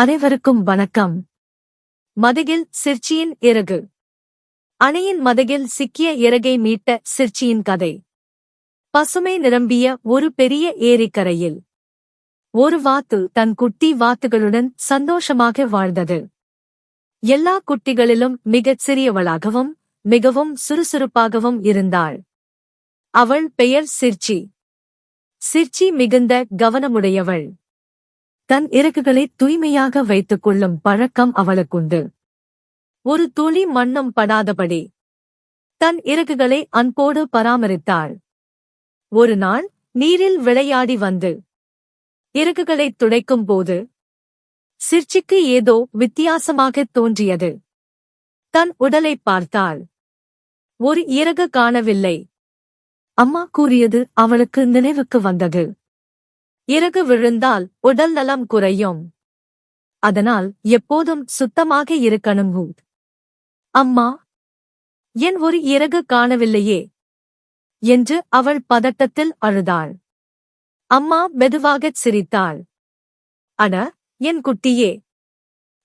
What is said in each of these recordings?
அனைவருக்கும் வணக்கம். மதகில் சிர்ச்சியின் இறகு. அணையின் மதகில் சிக்கிய இறகை மீட்ட சிர்ச்சியின் கதை. பசுமை நிரம்பிய ஒரு பெரிய ஏரிக்கரையில். ஒரு வாத்து தன் குட்டி வாத்துகளுடன் சந்தோஷமாக வாழ்ந்தது. எல்லா குட்டிகளிலும் மிகச் சிறியவளாகவும் மிகவும் சுறுசுறுப்பாகவும் இருந்தாள். அவள் பெயர் சிர்ச்சி. சிர்ச்சி மிகுந்த கவனமுடையவள். தன் இறகுகளை தூய்மையாக வைத்துக் கொள்ளும் பழக்கம் அவளுக்குண்டு. ஒரு துளி மண்ணும் படாதபடி தன் இறகுகளை அன்போடு பராமரித்தாள். ஒரு நாள் நீரில் விளையாடி வந்து இறகுகளைத் துடைக்கும் போது சிர்ச்சிக்கு ஏதோ வித்தியாசமாகத் தோன்றியது. தன் உடலைப் பார்த்தாள். ஒரு இறகு காணவில்லை. அம்மா கூறியது அவளுக்கு நினைவுக்கு வந்தது. இறகு விழுந்தால் உடல் நலம் குறையும். அதனால் எப்போதும் சுத்தமாக இருக்கணும் அம்மா என் ஒரு இறகு காணவில்லையே என்று அவள் பதட்டத்தில் அழுதாள். அம்மா மெதுவாகச் சிரித்தாள். அட என் குட்டியே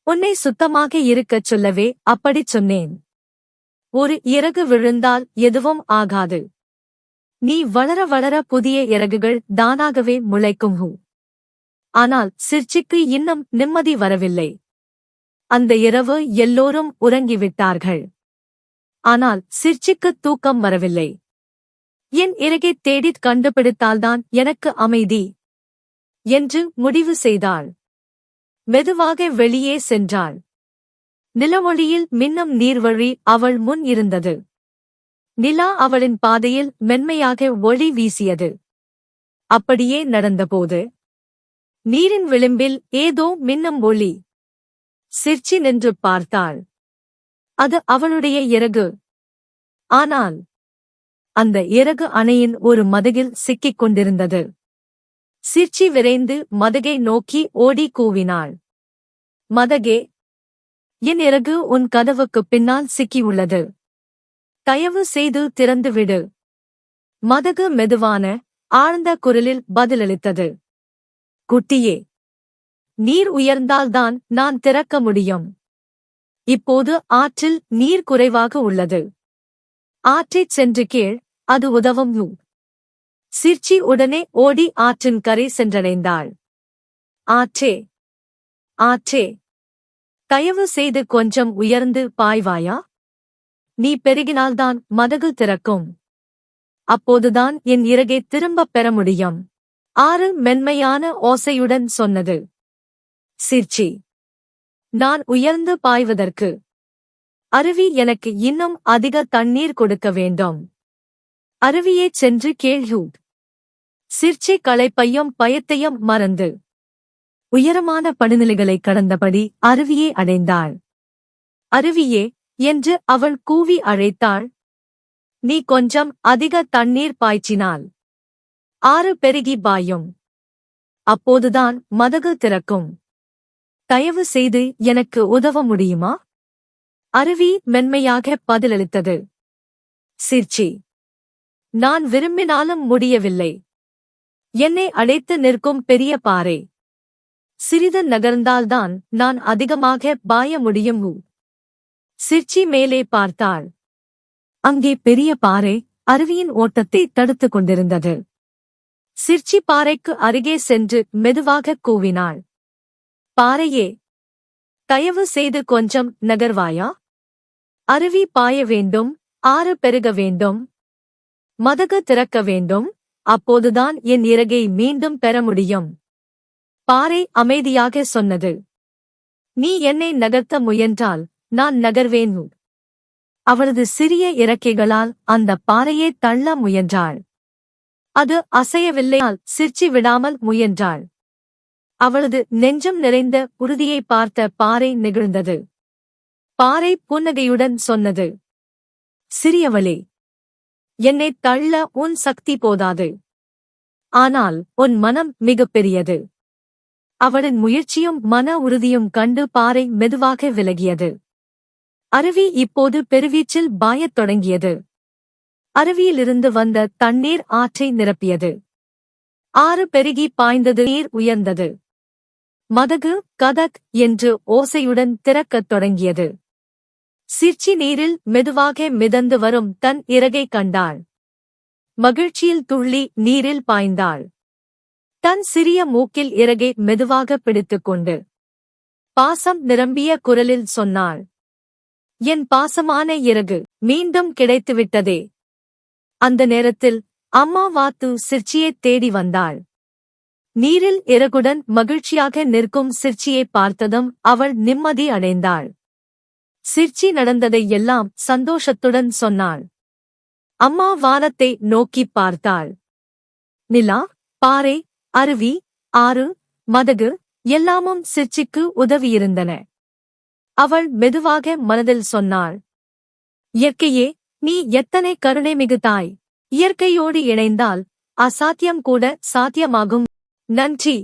உன்னை சுத்தமாக இருக்கச் சொல்லவே அப்படிச் சொன்னேன். ஒரு இறகு விழுந்தால் எதுவும் ஆகாது. நீ வளர வளர புதிய இறகுகள் தானாகவே முளைக்கும் ஹூ. ஆனால் சிர்ச்சிக்கு இன்னும் நிம்மதி வரவில்லை. அந்த இரவு எல்லோரும் உறங்கிவிட்டார்கள். ஆனால் சிர்ச்சிக்கு தூக்கம் வரவில்லை. என் இறகை தேடித் கண்டுபிடித்தால்தான் எனக்கு அமைதி. என்று முடிவு செய்தாள். மெதுவாக வெளியே சென்றாள். நிலவொளியில் மின்னும் நீர்வழி அவள் முன் இருந்தது. நிலா அவளின் பாதையில் மென்மையாக ஒளி வீசியது. அப்படியே நடந்தபோது நீரின் விளிம்பில் ஏதோ மின்னம் ஒளி சிர்ச்சி நின்று பார்த்தாள். அது அவளுடைய இறகு. ஆனால் அந்த இறகு அணையின் ஒரு மதகில் சிக்கிக் கொண்டிருந்தது. சிர்ச்சி விரைந்து மதகை நோக்கி ஓடி கூவினாள். மதகே என் இறகு உன் கதவுக்குப் பின்னால் சிக்கியுள்ளது. தயவு செய்து திறந்துவிடு. மதகு மெதுவான ஆழ்ந்த குரலில் பதிலளித்தது. குட்டியே நீர் உயர்ந்தால்தான் நான் திறக்க முடியும். இப்போது ஆற்றில் நீர் குறைவாக உள்ளது. ஆற்றைச் சென்று கீழ் அது உதவும். சிர்ச்சி உடனே ஓடி ஆற்றின் கரை சென்றடைந்தாள். ஆற்றே ஆற்றே தயவு செய்து கொஞ்சம் உயர்ந்து பாய்வாயா? நீ பெருகினால்தான் மதகு திறக்கும். அப்போதுதான் என் இறகை திரும்பப் பெற முடியும். ஆறு மென்மையான ஓசையுடன் சொன்னது. சிர்ச்சி. நான் உயர்ந்து பாய்வதற்கு. அருவி எனக்கு இன்னும் அதிக தண்ணீர் கொடுக்க வேண்டும். அருவியே சென்று கேள்ஹூ சிர்ச்சி களைப்பையும் பயத்தையும் மறந்து. உயரமான படிநிலைகளை கடந்தபடி அருவியே அடைந்தாள். அருவியே என்று அவள் கூவி அழைத்தாள். நீ கொஞ்சம் அதிக தண்ணீர் பாய்ச்சினால். ஆறு பெருகி பாயும். அப்போதுதான் மதகு திறக்கும். தயவு செய்து எனக்கு உதவ முடியுமா? அருவி மென்மையாக பதிலளித்தது. சிர்ச்சி. நான் விரும்பினாலும் முடியவில்லை. என்னை அழைத்து நிற்கும் பெரிய பாறை. சிறிது நகர்ந்தால்தான் நான் அதிகமாக பாய முடியும் சிர்ச்சி மேலே பார்த்தாள். அங்கே பெரிய பாறை அருவியின் ஓட்டத்தை தடுத்துக் கொண்டிருந்தது. சிர்ச்சி பாறைக்கு அருகே சென்று மெதுவாக கூவினாள். பாறையே தயவு செய்து கொஞ்சம் நகர்வாயா? அருவி பாய வேண்டும் ஆறு பெருக வேண்டும் மதகு திறக்க வேண்டும் அப்போதுதான் என் இறகை மீண்டும் பெற முடியும் பாறை அமைதியாக சொன்னது. நீ என்னை நகர்த்த முயன்றால் நான் நகர்வேன். அவளது சிறிய இறக்கைகளால் அந்த பாறையை தள்ள முயன்றாள். அது அசையவில்லையால் சிர்ச்சி விடாமல் முயன்றாள். அவளது நெஞ்சம் நிறைந்த உறுதியை பார்த்த பாறை நெகிழ்ந்தது. பாறை புன்னகையுடன் சொன்னது. சிறியவளே என்னை தள்ள உன் சக்தி போதாது. ஆனால் உன் மனம் மிகப்பெரியது அவளின் முயற்சியும் மன உறுதியும் கண்டு பாறை மெதுவாக விலகியது. அருவி இப்போது பெருவீச்சில் பாயத் தொடங்கியது. அருவியிலிருந்து வந்த தண்ணீர் ஆற்றை நிரப்பியது. ஆறு பெருகி பாய்ந்தது நீர் உயர்ந்தது. மதகு கதக் என்று ஓசையுடன் திறக்கத் தொடங்கியது. சிற்சி நீரில் மெதுவாக மிதந்து வரும் தன் இறகை கண்டாள். மகிழ்ச்சியில் துள்ளி நீரில் பாய்ந்தாள். தன் சிறிய மூக்கில் இறகை மெதுவாக பிடித்துக்கொண்டு பாசம் நிரம்பிய குரலில் சொன்னாள். என் பாசமான இறகு மீண்டும் கிடைத்துவிட்டதே. அந்த நேரத்தில் அம்மா வாத்து சிர்ச்சியைத் தேடி வந்தாள். நீரில் இறகுடன் மகிழ்ச்சியாக நிற்கும் சிர்ச்சியை பார்த்ததும் அவள் நிம்மதி அடைந்தாள். சிர்ச்சி நடந்ததை எல்லாம் சந்தோஷத்துடன் சொன்னாள். அம்மா வானத்தை நோக்கிப் பார்த்தாள். நிலா பாறை அருவி ஆறு மதகு எல்லாமும் சிர்ச்சிக்கு உதவியிருந்தன. அவள் மெதுவாக மனதில் சொன்னாள். இயற்கையே நீ எத்தனை கருணை தாய். இயற்கையோடு இணைந்தால் அசாத்தியம் கூட சாத்தியமாகும். நன்றி.